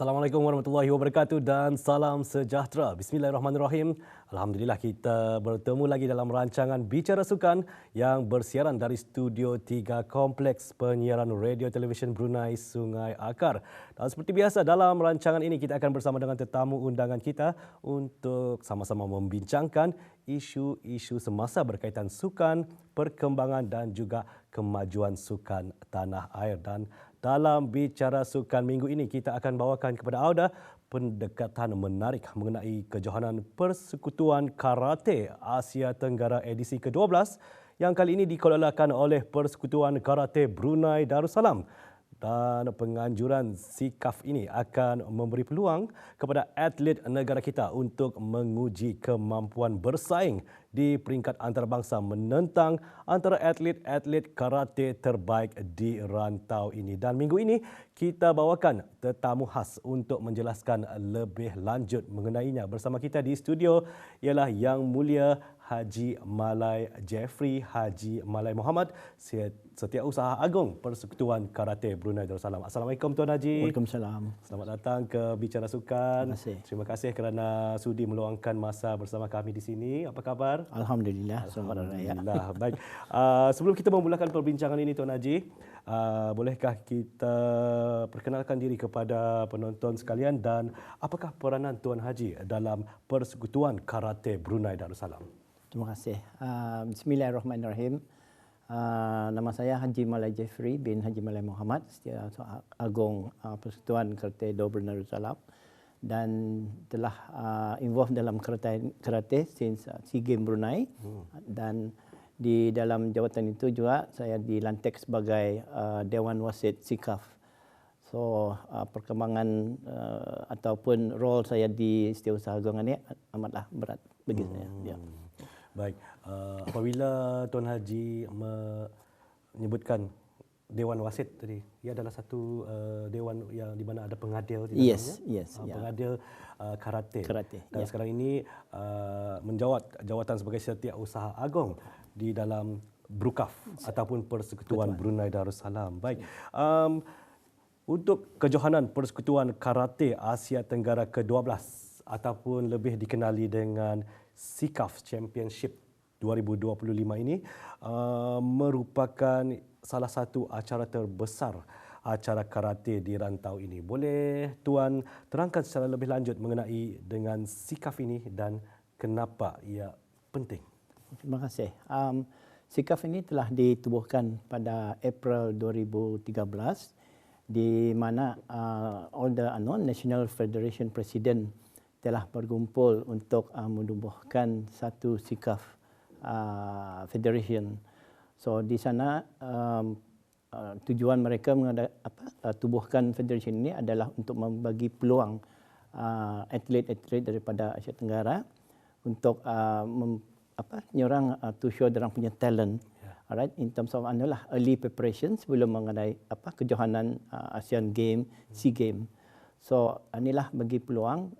Assalamualaikum warahmatullahi wabarakatuh dan salam sejahtera. Bismillahirrahmanirrahim. Alhamdulillah kita bertemu lagi dalam rancangan Bicara Sukan yang bersiaran dari Studio 3 Kompleks Penyiaran Radio Televisyen Brunei Sungai Akar. Dan seperti biasa dalam rancangan ini kita akan bersama dengan tetamu undangan kita untuk sama-sama membincangkan isu-isu semasa berkaitan sukan, perkembangan dan juga kemajuan sukan tanah air dan dalam bicara sukan minggu ini kita akan bawakan kepada anda pendekatan menarik mengenai kejohanan Persekutuan Karate Asia Tenggara edisi ke-12 yang kali ini dikelolakan oleh Persekutuan Karate Brunei Darussalam. Dan penganjuran sikaf ini akan memberi peluang kepada atlet negara kita untuk menguji kemampuan bersaing di peringkat antarabangsa menentang antara atlet-atlet karate terbaik di rantau ini. Dan minggu ini kita bawakan tetamu khas untuk menjelaskan lebih lanjut mengenainya. Bersama kita di studio ialah Yang Mulia Haji Malai Jeffrey Haji Malai Muhammad Setiausaha Agung Persekutuan Karate Brunei Darussalam. Assalamualaikum Tuan Haji. Waalaikumsalam. Selamat datang ke Bicara Sukan. Terima kasih. Terima kasih kerana sudi meluangkan masa bersama kami di sini. Apa khabar? Alhamdulillah. Alhamdulillah. Baik. Uh, sebelum kita memulakan perbincangan ini Tuan Haji, uh, bolehkah kita perkenalkan diri kepada penonton sekalian dan apakah peranan Tuan Haji dalam Persekutuan Karate Brunei Darussalam? Terima kasih. Uh, Bismillahirrahmanirrahim. Uh, nama saya Haji Malai Jeffrey bin Haji Malai Muhammad, Setiausaha Agung uh, Persekutuan Karate Dobro Darussalam dan telah uh, involved dalam karate, karate since uh, SEA Games Brunei hmm. dan di dalam jawatan itu juga saya dilantik sebagai uh, Dewan Wasit SIKAF. So uh, perkembangan uh, ataupun role saya di Setiausaha Agung ini amatlah berat bagi hmm. saya. Ya. Baik, uh, apabila Tuan Haji menyebutkan Dewan Wasit tadi, ia adalah satu uh, dewan yang di mana ada pengadil di dalamnya. Yes, yes. Uh, pengadil uh, karate. Karate. Dan yeah. sekarang ini uh, menjawat jawatan sebagai setiausaha agung di dalam Brukaf ataupun Persekutuan Betul. Brunei Darussalam. Baik. Um, untuk kejohanan Persekutuan Karate Asia Tenggara ke-12 ataupun lebih dikenali dengan SIKAF Championship 2025 ini uh, merupakan salah satu acara terbesar acara karate di rantau ini. Boleh tuan terangkan secara lebih lanjut mengenai dengan SIKAF ini dan kenapa ia penting? Terima kasih. Um, SIKAF ini telah ditubuhkan pada April 2013 di mana uh, all the unknown National Federation President telah berkumpul untuk uh, menubuhkan satu sikaf uh, federation. So di sana um, uh, tujuan mereka mengada, apa, uh, tubuhkan federation ini adalah untuk membagi peluang uh, atlet-atlet daripada Asia Tenggara untuk uh, mem, apa nyorang uh, to show orang punya talent. Yeah. Alright, in terms of analah early preparation sebelum mengenai apa kejohanan uh, Asian Game, hmm. SEA Game. So inilah bagi peluang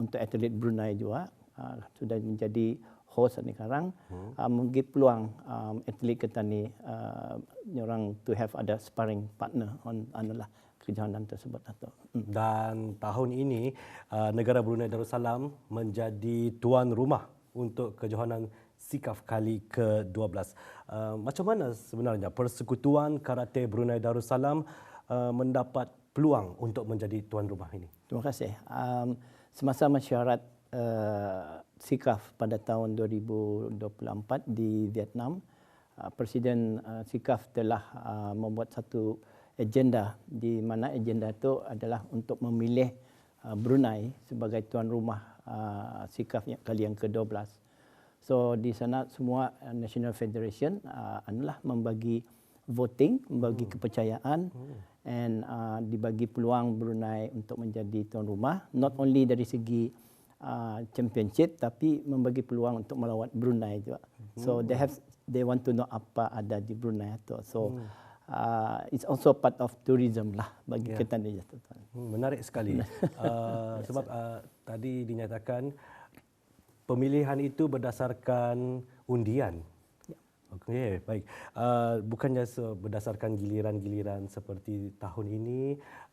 untuk atlet Brunei juga uh, sudah menjadi host sekarang hmm. uh, memberi peluang um, atlet kita ni uh, orang to have ada sparring partner on adalah kejohanan tersebut atau hmm. dan tahun ini uh, negara Brunei Darussalam menjadi tuan rumah untuk kejohanan sikaf kali ke-12 uh, macam mana sebenarnya persekutuan karate Brunei Darussalam uh, mendapat peluang untuk menjadi tuan rumah ini? Terima kasih. Um, semasa mesyuarat uh, SIKAF pada tahun 2024 di Vietnam, uh, Presiden uh, SIKAF telah uh, membuat satu agenda di mana agenda itu adalah untuk memilih uh, Brunei sebagai tuan rumah uh, SIKAF yang kali yang ke-12. So di sana semua uh, National Federation uh, adalah membagi voting, membagi hmm. kepercayaan hmm. And uh, dibagi peluang Brunei untuk menjadi tuan rumah not only dari segi uh, championship tapi membagi peluang untuk melawat Brunei juga. Hmm. So they have they want to know apa ada di Brunei itu. So hmm. uh, it's also part of tourism lah bagi yeah. kita ni hmm, Menarik sekali. uh, sebab uh, tadi dinyatakan pemilihan itu berdasarkan undian. Okey, baik. Uh, bukannya berdasarkan giliran-giliran seperti tahun ini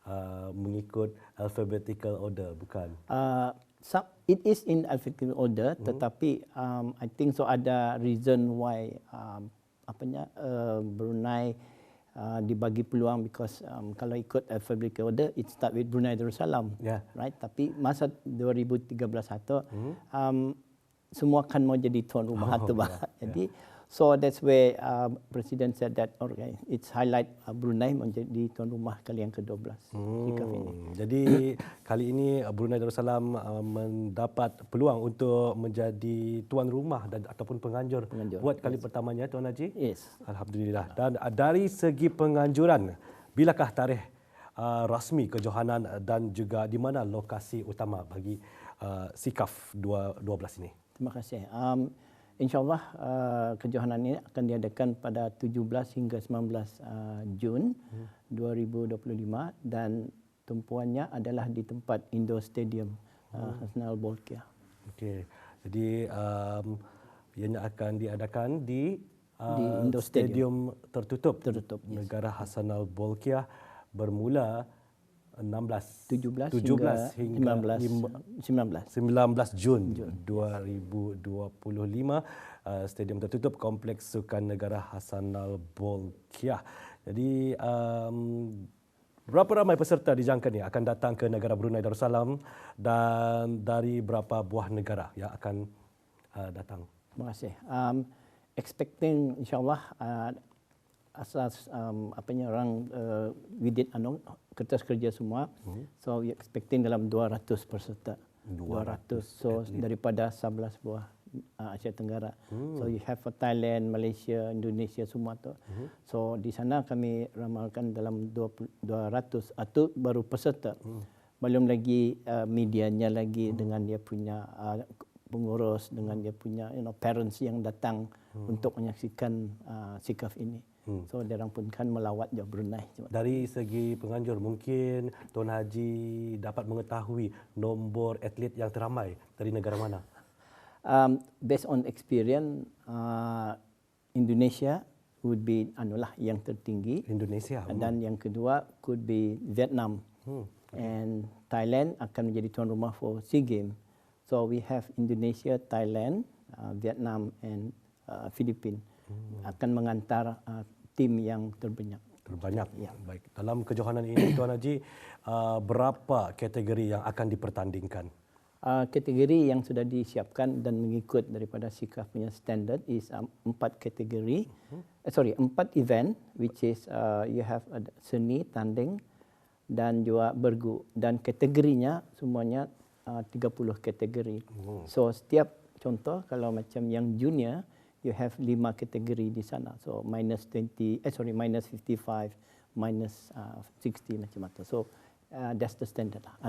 uh, mengikut alphabetical order, bukan? Uh, some, it is in alphabetical order, hmm. tetapi um, I think so ada reason why um, apanya uh, Brunei uh, dibagi peluang because um, kalau ikut alphabetical order, it start with Brunei Darussalam, yeah. right? Tapi masa 2013 itu, hmm. um, semua kan mau jadi tuan rumah oh, tu, yeah, Jadi yeah. So that's where uh, Presiden said that okay, it's highlight uh, Brunei menjadi tuan rumah kali yang ke-12 hmm. ini. Jadi kali ini uh, Brunei Darussalam uh, mendapat peluang untuk menjadi tuan rumah dan ataupun penganjur, penganjur. buat kali yes. pertamanya Tuan Haji. Yes. Alhamdulillah. Dan uh, dari segi penganjuran, bilakah tarikh uh, rasmi kejohanan dan juga di mana lokasi utama bagi uh, SIKAF 12 ini? Terima kasih. Um, InsyaAllah uh, kejohanan ini akan diadakan pada 17 hingga 19 uh, Jun hmm. 2025 dan tumpuannya adalah di tempat Indo Stadium uh, hmm. Hasnal Bolkiah. Okey. Jadi um, ianya akan diadakan di, uh, di Indo Stadium. Stadium tertutup, tertutup yes. negara Hasnal Bolkiah bermula 16 17, 17 hingga, hingga 19 19 Jun, Jun 2025 uh, stadium tertutup kompleks sukan negara Hasanal Bolkiah. Jadi um, berapa ramai peserta dijangka ni akan datang ke negara Brunei Darussalam dan dari berapa buah negara yang akan uh, datang? Terima kasih. Um, expecting insyaallah uh, asas um, apanya orang uh, we did anu kertas kerja semua hmm. so we expecting dalam 200 peserta 200, 200 so atlet. daripada 11 buah uh, Asia Tenggara hmm. so you have for Thailand Malaysia Indonesia semua tu hmm. so di sana kami ramalkan dalam 20, 200 atau baru peserta hmm. belum lagi uh, medianya lagi hmm. dengan dia punya uh, pengurus dengan dia punya you know parents yang datang hmm. untuk menyaksikan uh, sikaf ini Hmm. So dia orang pun kan melawat je Brunei. Dari segi penganjur mungkin Tuan Haji dapat mengetahui nombor atlet yang teramai dari negara mana? Um, based on experience uh, Indonesia would be anulah yang tertinggi. Indonesia. Dan hmm. yang kedua could be Vietnam. Hmm. And Thailand akan menjadi tuan rumah for SEA Games. So we have Indonesia, Thailand, uh, Vietnam and uh, Philippines hmm. akan mengantar uh, tim yang terbanyak. Terbanyak. Ya. Baik. Dalam kejohanan ini Tuan Haji, uh, berapa kategori yang akan dipertandingkan? Uh, kategori yang sudah disiapkan dan mengikut daripada SIKAF punya standard is um, empat kategori. Uh-huh. Uh, sorry, empat event which is uh, you have seni, tanding dan juga bergu. Dan kategorinya semuanya uh, 30 kategori. Uh-huh. So setiap contoh kalau macam yang junior, you have lima kategori di sana. So minus 20, eh sorry, minus 55, minus uh, 60 macam itu. So uh, that's the standard lah. 60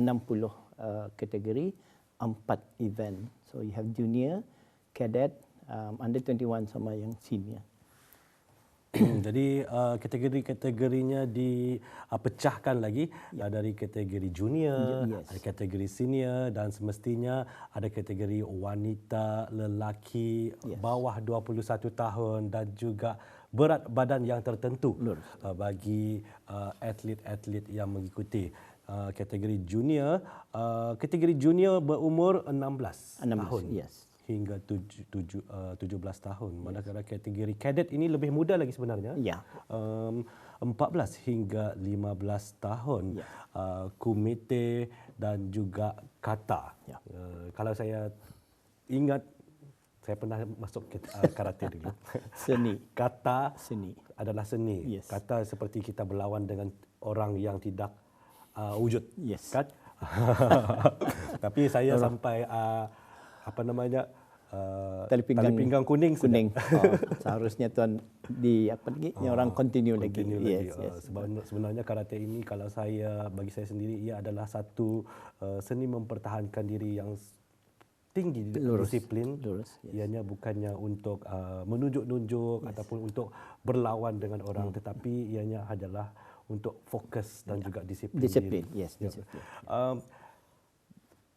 uh, kategori, empat event. So you have junior, cadet, um, under 21 sama yang senior. Hmm, jadi uh, kategori-kategorinya dipecahkan uh, lagi ya. uh, dari kategori junior, yes. ada kategori senior dan semestinya ada kategori wanita, lelaki yes. bawah 21 tahun dan juga berat badan yang tertentu uh, bagi uh, atlet-atlet yang mengikuti uh, kategori junior. Uh, kategori junior berumur 16, 16 tahun. Yes hingga tuj, tuj, uh, 17 tahun. Yes. Manakala kategori kadet ini lebih muda lagi sebenarnya. Ya. Um, 14 hingga 15 tahun. Ya. Uh, kumite dan juga kata. Ya. Uh, kalau saya ingat saya pernah masuk ke uh, karate dulu. seni. Kata seni adalah seni. Yes. Kata seperti kita berlawan dengan orang yang tidak uh, wujud. Yes. Kan? Tapi saya sampai uh, apa namanya uh, tali pinggang, tali pinggang kuning kuning oh, seharusnya tuan di apa lagi oh, yang orang continue, continue lagi, lagi. Yes, uh, yes, sebab sebenarnya karate ini kalau saya bagi saya sendiri ia adalah satu uh, seni mempertahankan diri yang tinggi lurus, disiplin lurus yes. ianya bukannya untuk uh, menunjuk-nunjuk yes. ataupun untuk berlawan dengan orang hmm. tetapi ianya adalah untuk fokus dan ya. juga disiplin disiplin diri. yes ya. disiplin um,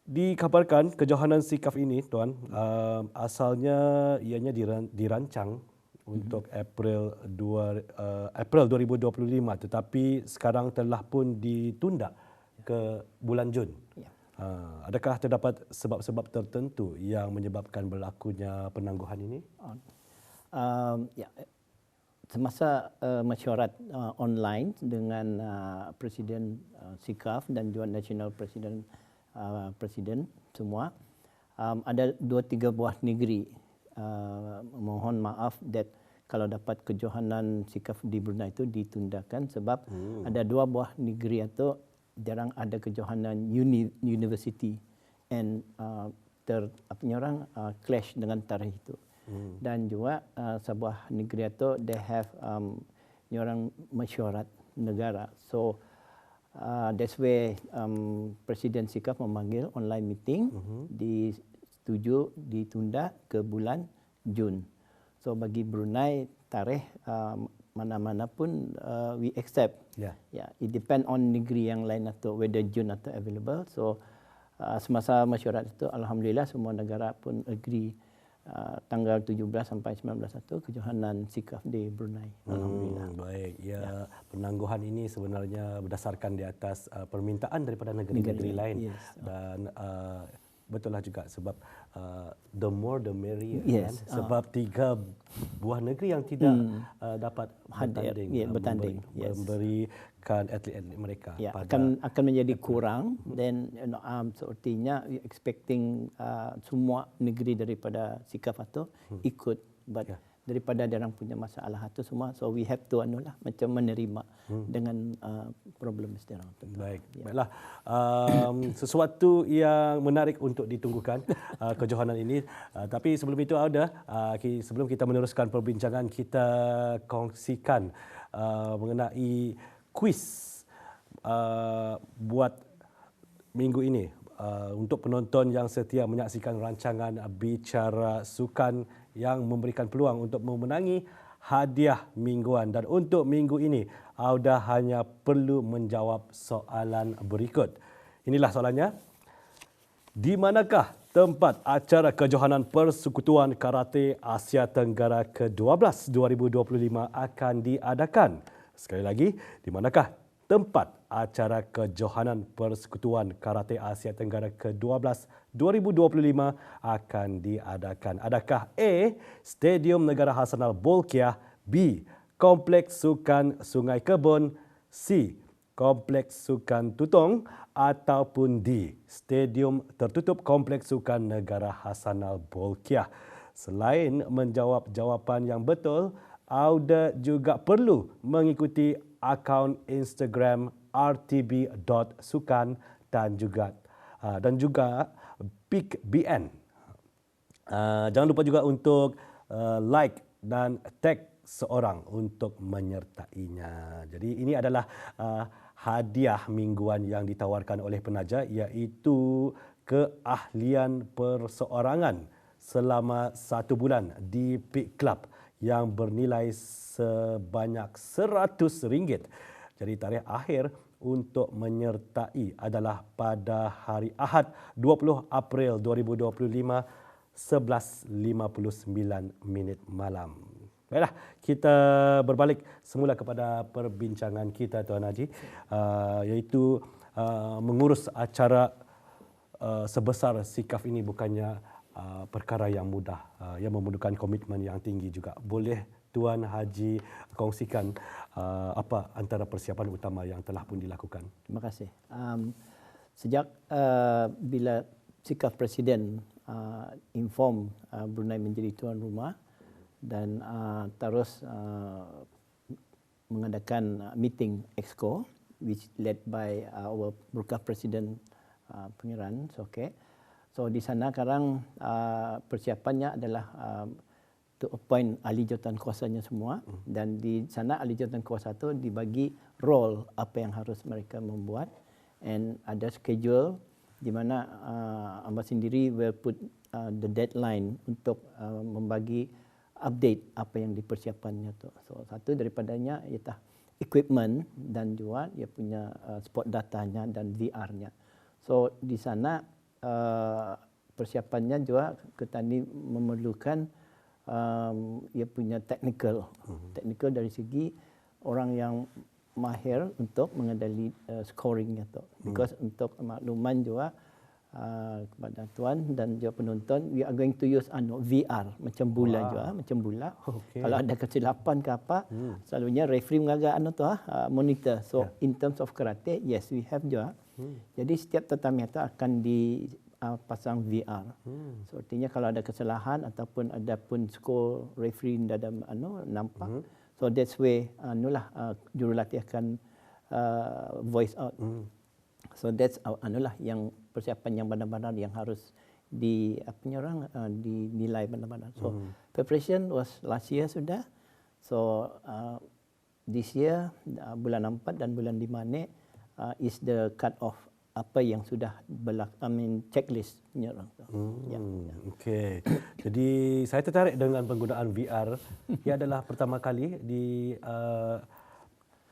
Dikabarkan kejohanan sikaf ini, tuan, uh, asalnya ianya dirancang untuk April 2 uh, April 2025 tetapi sekarang telah pun ditunda ke bulan Jun. Ya. Uh, adakah terdapat sebab-sebab tertentu yang menyebabkan berlakunya penangguhan ini? Um, ya, semasa uh, mesyuarat uh, online dengan uh, Presiden uh, SIKAF dan juga National Presiden uh, Presiden semua, um, ada dua tiga buah negeri uh, mohon maaf that kalau dapat kejohanan SIKAF di Brunei itu ditundakan sebab hmm. ada dua buah negeri itu jarang ada kejohanan uni, university and uh, ter apa orang uh, clash dengan tarikh itu. Hmm. Dan juga uh, sebuah negeri itu they have um, orang mesyuarat negara. So uh, that's why um, Presiden Sikap memanggil online meeting uh-huh. disetujui ditunda ke bulan Jun. So bagi Brunei tarikh um, mana-mana pun uh, we accept. Yeah. Yeah, it depend on negeri yang lain atau whether Jun atau available. So uh, semasa mesyuarat itu alhamdulillah semua negara pun agree uh, tanggal 17 sampai 19 itu kejohanan sikaf di Brunei. Hmm, Alhamdulillah. Hmm, baik. Ya, ya, penangguhan ini sebenarnya berdasarkan di atas uh, permintaan daripada negeri-negeri lain yes. dan uh, betullah juga sebab uh, the more the merrier yes. kan sebab uh. tiga buah negeri yang tidak hmm. uh, dapat bertanding yeah, bertanding memberi, yes. Memberikan atlet-atlet mereka yeah, pada akan akan menjadi kurang then you know, um, sepertinya expecting uh, semua negeri daripada sikap itu hmm. ikut but yeah daripada dia orang punya masalah itu semua so we have to anu lah macam menerima hmm. dengan uh, problem dia orang baik ya. baiklah um, sesuatu yang menarik untuk ditunggukan uh, kejohanan ini uh, tapi sebelum itu ada uh, sebelum kita meneruskan perbincangan kita kongsikan uh, mengenai kuis uh, buat minggu ini uh, untuk penonton yang setia menyaksikan rancangan bicara sukan yang memberikan peluang untuk memenangi hadiah mingguan dan untuk minggu ini Auda hanya perlu menjawab soalan berikut. Inilah soalannya. Di manakah tempat acara kejohanan Persekutuan Karate Asia Tenggara ke-12 2025 akan diadakan? Sekali lagi, di manakah tempat acara kejohanan Persekutuan Karate Asia Tenggara ke-12 2025 akan diadakan. Adakah A. Stadium Negara Hasanal Bolkiah B. Kompleks Sukan Sungai Kebun C. Kompleks Sukan Tutong ataupun D. Stadium Tertutup Kompleks Sukan Negara Hasanal Bolkiah. Selain menjawab jawapan yang betul, Auda juga perlu mengikuti akaun Instagram rtb.sukan dan juga uh, dan juga PIKBN. Uh, jangan lupa juga untuk uh, like dan tag seorang untuk menyertainya. Jadi ini adalah hadiah mingguan yang ditawarkan oleh penaja iaitu keahlian perseorangan selama satu bulan di Peak Club yang bernilai sebanyak RM100. Jadi tarikh akhir untuk menyertai adalah pada hari Ahad 20 April 2025 11.59 minit malam. Baiklah, kita berbalik semula kepada perbincangan kita Tuan Haji uh, iaitu uh, mengurus acara uh, sebesar sikaf ini bukannya Uh, perkara yang mudah uh, yang memerlukan komitmen yang tinggi juga. Boleh Tuan Haji kongsikan uh, apa antara persiapan utama yang telah pun dilakukan? Terima kasih. Um, sejak uh, bila sikap Presiden uh, inform uh, Brunei menjadi tuan rumah dan uh, terus uh, mengadakan meeting exco which led by uh, our Burkah Presiden uh, Pengiran Soke. Okay. So di sana sekarang uh, persiapannya adalah uh, to appoint ahli jawatan kuasanya semua hmm. dan di sana ahli jawatan kuasa itu dibagi role apa yang harus mereka membuat and ada schedule di mana uh, Amba sendiri will put uh, the deadline untuk uh, membagi update apa yang dipersiapkannya tu. So satu daripadanya ialah equipment dan juga dia punya uh, spot datanya dan VR-nya. So di sana uh, persiapannya juga Ketani memerlukan um, ia punya technical. Technical dari segi orang yang mahir untuk mengendali uh, scoringnya tu. Because untuk makluman juga uh, kepada tuan dan juga penonton, we are going to use anu VR macam bola Wow. juga, macam bola. Okey. Kalau ada kesilapan ke apa, selalunya referee mengaga anu tu uh, monitor. So in terms of karate, yes we have juga. Jadi setiap tatami itu akan di uh, pasang VR. So artinya kalau ada kesalahan ataupun ada pun skor referee tidak ada anu nampak. So that's way anulah uh, jurulatih akan uh, voice out. So that's uh, anulah yang persiapan yang benar-benar yang harus di apa orang uh, dinilai benar-benar. So preparation was last year sudah. So uh, this year uh, bulan 4 dan bulan 5 ni uh, is the cut off apa yang sudah berlak I mean checklist orang tu. Ya. Hmm, Okey. Jadi saya tertarik dengan penggunaan VR. Ia adalah pertama kali di uh,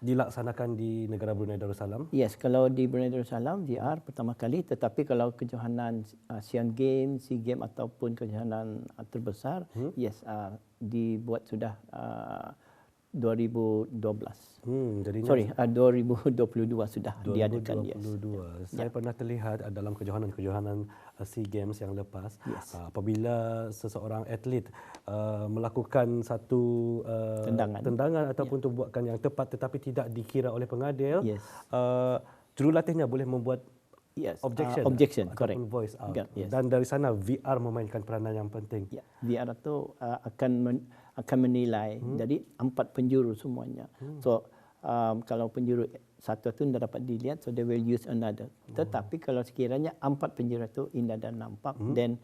dilaksanakan di negara Brunei Darussalam. Yes, kalau di Brunei Darussalam VR pertama kali tetapi kalau kejohanan Asian Games, SEA Games ataupun kejohanan uh, terbesar, hmm? yes uh, dibuat sudah uh, 2012. Hmm, jadinya Sorry, uh, 2022 sudah diadakan yes. 2022. Saya pernah terlihat uh, dalam kejohanan-kejohanan uh, SEA Games yang lepas Yes. uh, apabila seseorang atlet uh, melakukan satu uh, Tendangan. tendangan ataupun tubuhkan yang tepat tetapi tidak dikira oleh pengadil, Yes. uh, jurulatihnya boleh membuat Yes, objection, uh, objection, correct. voice out. Got- yes. Dan dari sana VR memainkan peranan yang penting. Ya, VR itu uh, akan men, akan menilai hmm. dari empat penjuru semuanya. Hmm. So um, kalau penjuru satu itu tidak dapat dilihat, so they will use another. Hmm. Tetapi kalau sekiranya empat penjuru itu indah dan nampak, hmm. then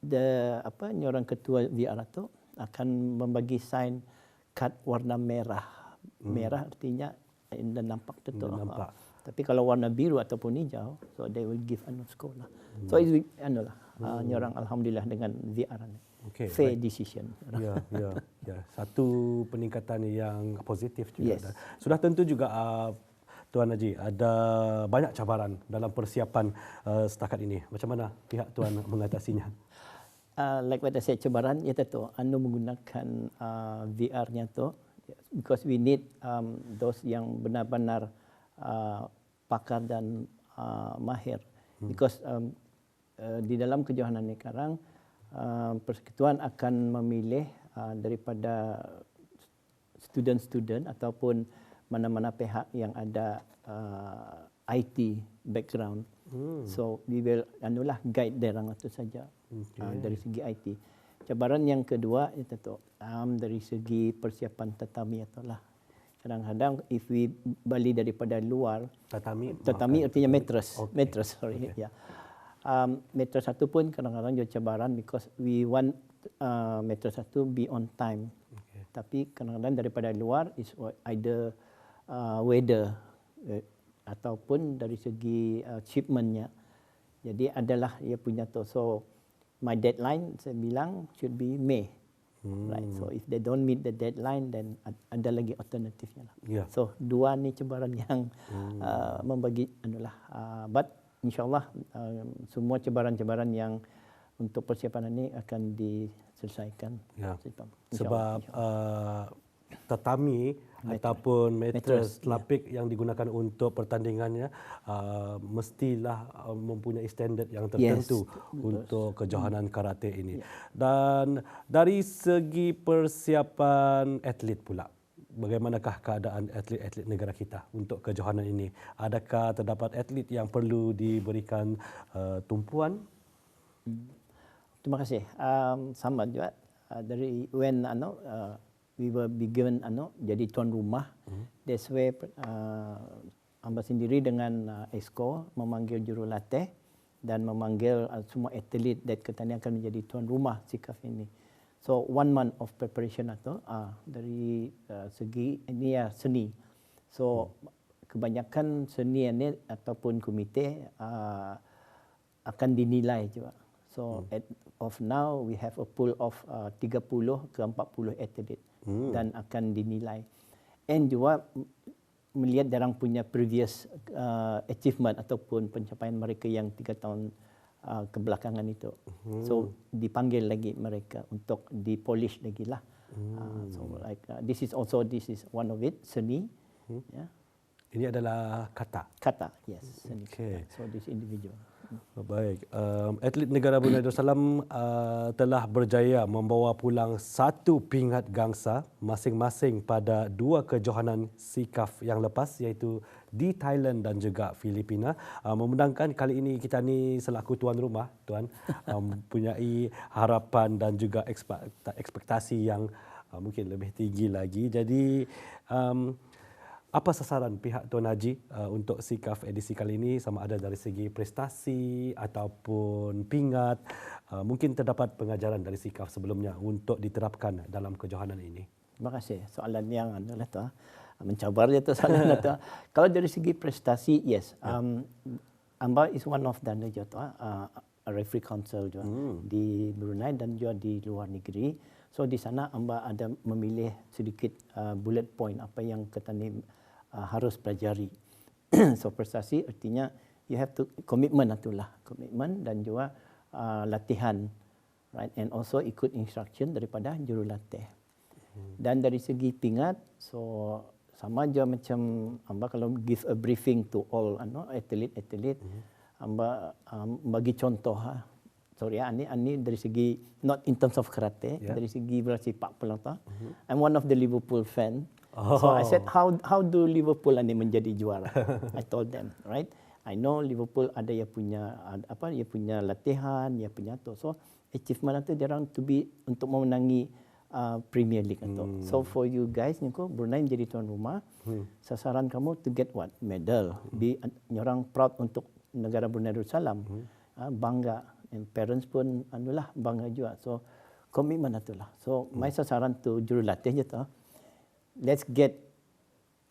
the apa ni orang ketua VR itu akan membagi sign kad warna merah. Hmm. Merah artinya indah nampak betul. Indah nampak. Tapi kalau warna biru ataupun hijau, so they will give anu score lah. So itu anu lah. Uh, ni orang alhamdulillah dengan VR ni. Okey, Fair decision. Ya, ya, ya. Satu peningkatan yang positif juga. Yes. Sudah tentu juga uh, Tuan Haji ada banyak cabaran dalam persiapan uh, setakat ini. Macam mana pihak Tuan mengatasinya? Uh, like what I said, cabaran itu tu, anu menggunakan uh, VR-nya tu, because we need um, those yang benar-benar uh, pakar dan uh, mahir. Hmm. Because um, uh, di dalam kejohanan ini sekarang, uh, persekutuan akan memilih uh, daripada student-student ataupun mana-mana pihak yang ada uh, IT background. Hmm. So we will anulah guide derang itu saja okay. uh, dari segi IT. Cabaran yang kedua itu tu um, dari segi persiapan tatami itulah. Kadang-kadang if we beli daripada luar Tatami. tatami artinya mattress. Okey. Mattress sorry. Okay. Ya. Um, mattress satu pun kadang-kadang juga cabaran because we want uh, mattress satu be on time. Okey. Tapi kadang-kadang daripada luar is either uh, weather eh, ataupun dari segi uh, shipmentnya. Jadi adalah ia punya tu. So my deadline saya bilang should be May. Hmm. Right. So if they don't meet the deadline then ad- ada lagi alternatifnya lah. Ya. So dua ni cabaran yang hmm. uh, membagi anulah uh, but insyaallah uh, semua cabaran-cabaran yang untuk persiapan ini akan diselesaikan. Ya. Insya- Sebab insya- uh, tatami ataupun mattress lapik yang digunakan untuk pertandingannya uh, mestilah uh, mempunyai standard yang tertentu untuk kejohanan karate ini. Dan dari segi persiapan atlet pula Bagaimanakah keadaan atlet-atlet negara kita untuk kejohanan ini? Adakah terdapat atlet yang perlu diberikan uh, tumpuan? Terima kasih. Um, sama juga uh, dari when ano uh, we were be given ano jadi tuan rumah. Mm-hmm. That's where uh, Amba sendiri dengan uh, Exco memanggil jurulatih dan memanggil uh, semua atlet dan ketani akan menjadi tuan rumah sikaf ini. So one month of preparation atau uh, dari uh, segi ini ya seni. So kebanyakan seni ini ataupun komite uh, akan dinilai juga. So at of now we have a pool of uh, 30 ke 40 atlet hmm. dan akan dinilai. And juga melihat darang punya previous uh, achievement ataupun pencapaian mereka yang tiga tahun uh, kebelakangan itu. Hmm. So dipanggil lagi mereka untuk dipolish lagi lah. Hmm. Uh, so like uh, this is also this is one of it seni. Hmm. Yeah. Ini adalah kata. Kata, yes. Seni. Okay. So this individual. Baik, um, atlet negara Brunei Darussalam uh, telah berjaya membawa pulang satu pingat gangsa masing-masing pada dua kejohanan SIKAF yang lepas iaitu di Thailand dan juga Filipina. Uh, memandangkan kali ini kita ni selaku tuan rumah, tuan, um, punyai harapan dan juga ekspektasi yang uh, mungkin lebih tinggi lagi. Jadi um, apa sasaran pihak Tuan Haji uh, untuk SIKAF edisi kali ini sama ada dari segi prestasi ataupun pingat uh, mungkin terdapat pengajaran dari SIKAF sebelumnya untuk diterapkan dalam kejohanan ini. Terima kasih. Soalan yang adalah tu ah, mencabar dia tu soalan tu. Kalau dari segi prestasi yes ya. um, Amba is one of the tu uh, referee council juga hmm. di Brunei dan juga di luar negeri. So di sana Amba ada memilih sedikit uh, bullet point apa yang kita ni uh, harus pelajari. so prestasi artinya you have to commitment itulah commitment dan juga uh, latihan right and also ikut instruction daripada jurulatih. Hmm. Dan dari segi pingat so sama aja macam amba kalau give a briefing to all ano athlete athlete hmm. amba um, bagi contoh ha. Sorry, ini ini dari segi not in terms of karate, yeah. dari segi berarti pak pelata. Mm-hmm. I'm one of the Liverpool fan. Oh. So I said, how how do Liverpool ini menjadi juara? I told them, right? I know Liverpool ada yang punya apa, dia punya latihan, dia punya tu. So achievement itu dia orang to be untuk memenangi uh, Premier League itu. Hmm. So for you guys, ni Brunei menjadi tuan rumah. Hmm. Sasaran kamu to get what medal. Hmm. Be orang proud untuk negara Brunei Darussalam. Hmm. Uh, bangga. And parents pun anulah bangga juga. So komitmen itulah. So hmm. my sasaran tu jurulatih je tu let's get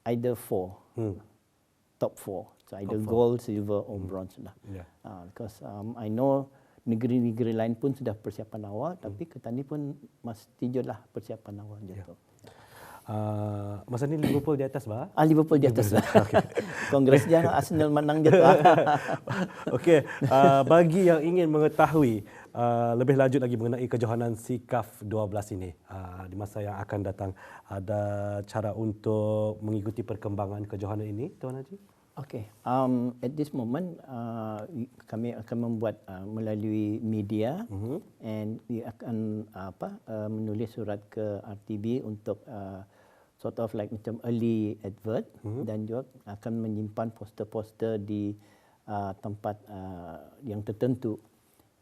either four, hmm. top four. So either top gold, four. silver, or hmm. bronze lah. Yeah. Uh, because um, I know negeri-negeri lain pun sudah persiapan awal, hmm. tapi kita ni pun mesti lah persiapan awal je yeah. tu. Uh, masa ni Liverpool di atas bah? Ah Liverpool di atas. okay. Kongres dia Arsenal menang je tu. Okey, uh, bagi yang ingin mengetahui uh, lebih lanjut lagi mengenai kejohanan SIKAF 12 ini uh, di masa yang akan datang, ada cara untuk mengikuti perkembangan kejohanan ini, Tuan Haji? Okay, um, at this moment uh, kami akan membuat uh, melalui media uh-huh. and we akan uh, apa uh, menulis surat ke RTB untuk uh, sort of like macam early advert hmm. dan juga akan menyimpan poster-poster di uh, tempat uh, yang tertentu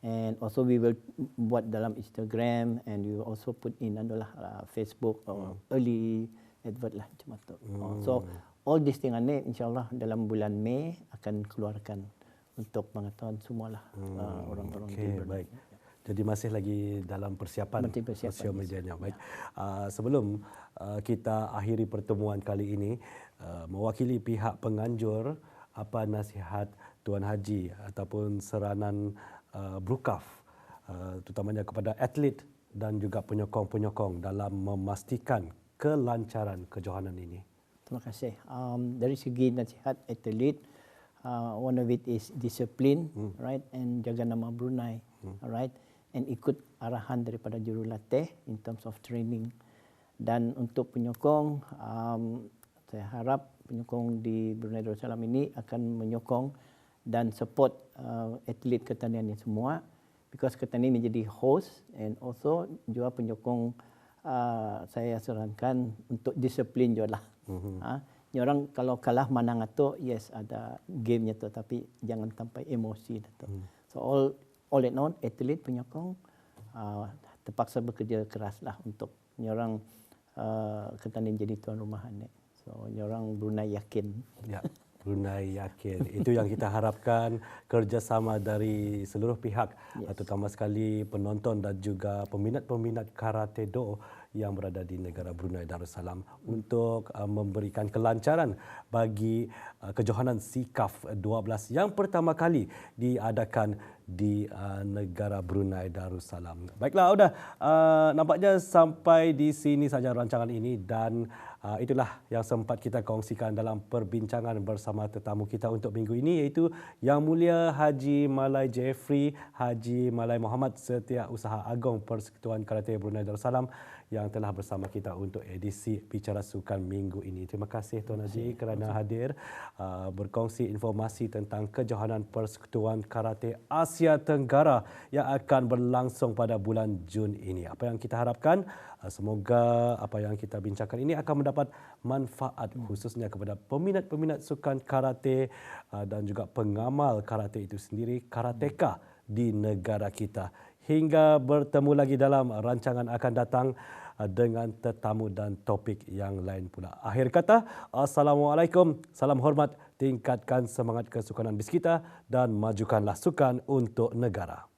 and also we will buat dalam Instagram and we will also put in adalah uh, Facebook or hmm. early advert lah macam tu. Hmm. So all these thing ni insyaallah dalam bulan Mei akan keluarkan untuk pengetahuan semualah hmm. uh, orang-orang okay, di Baik. Jadi masih lagi dalam persiapan, persiapan sosial medianya. Baik. Uh, sebelum uh, kita akhiri pertemuan kali ini, uh, mewakili pihak penganjur, apa nasihat Tuan Haji ataupun seranan uh, Brukaf, uh, terutamanya kepada atlet dan juga penyokong-penyokong dalam memastikan kelancaran kejohanan ini? Terima kasih. Um, dari segi nasihat atlet, uh, one of it is discipline, hmm. right, and jaga nama Brunei, hmm. right and ikut arahan daripada jurulatih in terms of training. Dan untuk penyokong, um, saya harap penyokong di Brunei Darussalam ini akan menyokong dan support uh, atlet ketanian ini semua because ketanian ini jadi host and also juga penyokong uh, saya sarankan untuk disiplin juga lah. Mm-hmm. Ha? orang kalau kalah menang atau yes ada gamenya tu tapi jangan sampai emosi tu. Mm. So all all in all atlet penyokong uh, terpaksa bekerja keras lah untuk orang uh, ketanin jadi tuan rumah ni. So orang Brunei yakin. Ya. Brunei yakin. Itu yang kita harapkan kerjasama dari seluruh pihak, yes. terutama sekali penonton dan juga peminat-peminat karate do yang berada di negara Brunei Darussalam untuk uh, memberikan kelancaran bagi uh, kejohanan SIKAF 12 yang pertama kali diadakan di uh, negara Brunei Darussalam. Baiklah, sudah uh, nampaknya sampai di sini saja rancangan ini dan uh, itulah yang sempat kita kongsikan dalam perbincangan bersama tetamu kita untuk minggu ini iaitu Yang Mulia Haji Malai Jeffrey Haji Malai Muhammad Setiausaha Agong Persekutuan Karate Brunei Darussalam yang telah bersama kita untuk edisi Bicara Sukan minggu ini. Terima kasih Tuan Haji kerana hadir uh, berkongsi informasi tentang kejohanan Persekutuan Karate Asia Tenggara yang akan berlangsung pada bulan Jun ini. Apa yang kita harapkan uh, semoga apa yang kita bincangkan ini akan mendapat manfaat khususnya kepada peminat-peminat sukan karate uh, dan juga pengamal karate itu sendiri, karateka di negara kita. Hingga bertemu lagi dalam rancangan akan datang. Uh, dengan tetamu dan topik yang lain pula. Akhir kata, Assalamualaikum, salam hormat, tingkatkan semangat kesukanan bis kita dan majukanlah sukan untuk negara.